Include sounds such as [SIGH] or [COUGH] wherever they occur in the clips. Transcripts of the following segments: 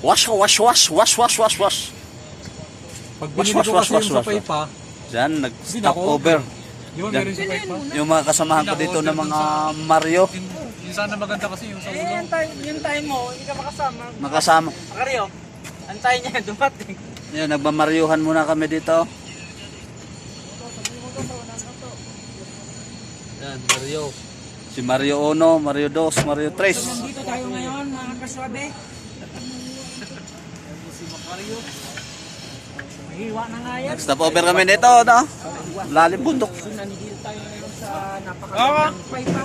Wash, wash, wash, wash, wash, wash, wash. Pag Wash, binili wash, ko wash, kasi wash, yung sa wash, Paypa, Diyan, nag-stop over. di ba Yan. meron sa Paypa? Yung mga kasamahan ko dito na mga Mario, Yung, yung sana maganda kasi yung sa Eh, ulo. yung time, yung time mo, hindi ka makasama. makasama. Makaryo, antay niya, [LAUGHS] dumating. Yan, nagmamaryuhan muna kami dito. Yan, Mario. Si Mario 1, Mario 2, Mario 3. Dito tayo ngayon, mga kaswabe. Mahiwa na nga yan. Nag-stop over kami dito, no? Lalim bundok. Nandito tayo ngayon sa napakagandang Paypa.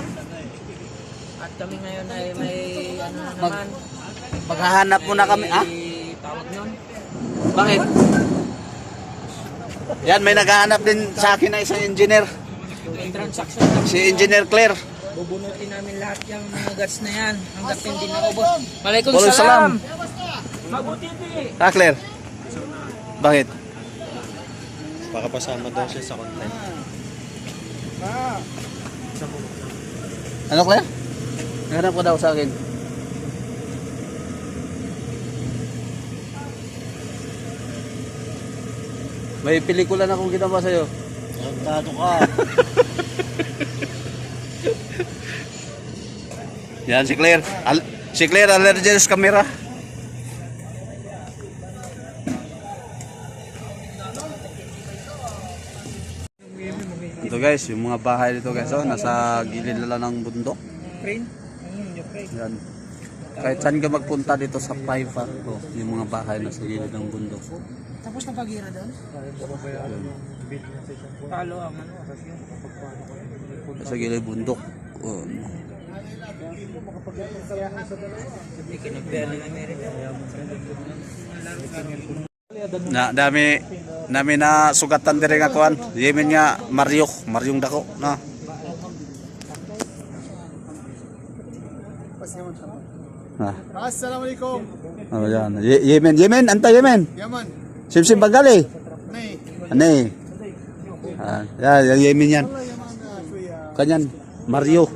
At kami ngayon ay may ano na Mag- naman. Maghahanap muna kami, ah? Tawag nun. Bakit? Yan, may naghahanap din sa akin na isang engineer. Yung transaction na Si Engineer Claire. bubunutin namin lahat yung mga guts na yan. Hanggat hindi naubos. Malaikum Walaikum salam. salam. Mabuti di. Ah, Claire? Bakit? Baka pasama daw siya sa content. Ano, Claire? Naghanap ko daw sa akin. May pelikula na akong ginawa sa'yo. Tado ka. [LAUGHS] Yan, si Claire. Al si Claire, allergy sa camera. Ito guys, yung mga bahay dito guys, oh, nasa gilid lang ng bundok. Crane? Yan. Kahit saan ka magpunta dito sa Paiva, oh, yung mga bahay nasa gilid ng bundok. Tapos na pagira doon? Talo ang ano, rasyon. Sa gilid bundok. Oh. Hindi kinagbihan ng Amerika. Na dami nami na sugatan dire nga kuan. Yemen nga Mario, Mariong dako, no. Ah, Assalamualaikum. oh yan. Ye- Yemen, Yemen, anta Yemen. Yaman. Simsim Bagali. Nay. Eh? Ah, yan, Yemen yan. Na. Kanyan, Mario.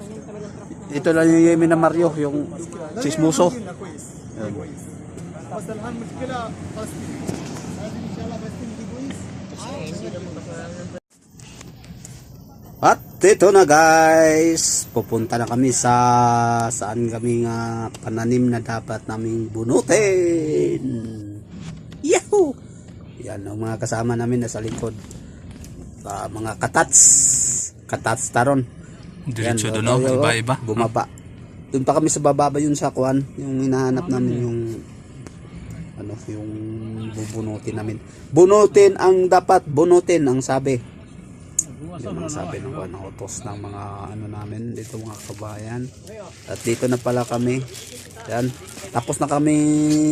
Ito lang yung Yemen na Mario, yung sismuso. Na. Yan. At ito na guys, pupunta na kami sa saan kami nga pananim na dapat naming bunutin. Yahoo! Yan ang mga kasama namin na sa likod. Uh, mga katats. Katats taron. Diretso doon no? Iba-iba. Bumaba. Doon pa kami sa bababa yun sa kuan. Yung hinahanap namin yung ano, yung bubunutin namin. Bunutin ang dapat bunutin ang sabi. Yung mga sabi ng ng utos ng mga ano namin dito mga kabayan. At dito na pala kami. Yan. Tapos na kami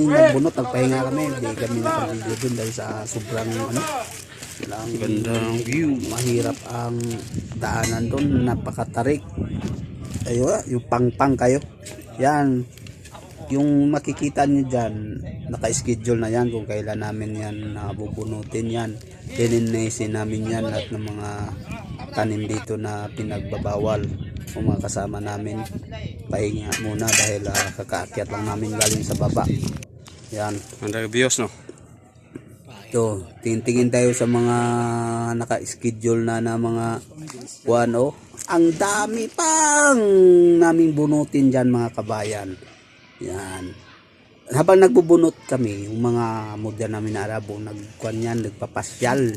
nagbunot, nagpahinga kami. Hindi kami nakabidyo dun dahil sa sobrang ano. Lang, Ganda ng view. Mahirap ang daanan doon. Napakatarik. Ayo, yung pang-pang kayo. Yan. Yung makikita niyo dyan, naka-schedule na yan kung kailan namin yan nabubunutin yan. Tininisin namin yan lahat ng mga tanim dito na pinagbabawal. Kung mga kasama namin, pahinga muna dahil ah, kakaakyat lang namin galing sa baba. Yan. Ang no? Ito, tingin-tingin tayo sa mga naka-schedule na na mga kuwan oh. Ang dami pang naming bunutin dyan mga kabayan. Yan. Habang nagbubunot kami, yung mga modern namin na Arabo, nagkuhan yan, nagpapasyal.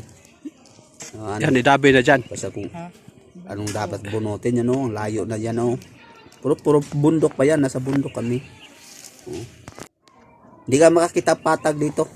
Ano, Yan, idabi na dyan. basta kung anong dapat bunutin yan ang layo na yan oh. Puro, puro bundok pa yan, nasa bundok kami. Oh. Hindi ka makakita patag dito.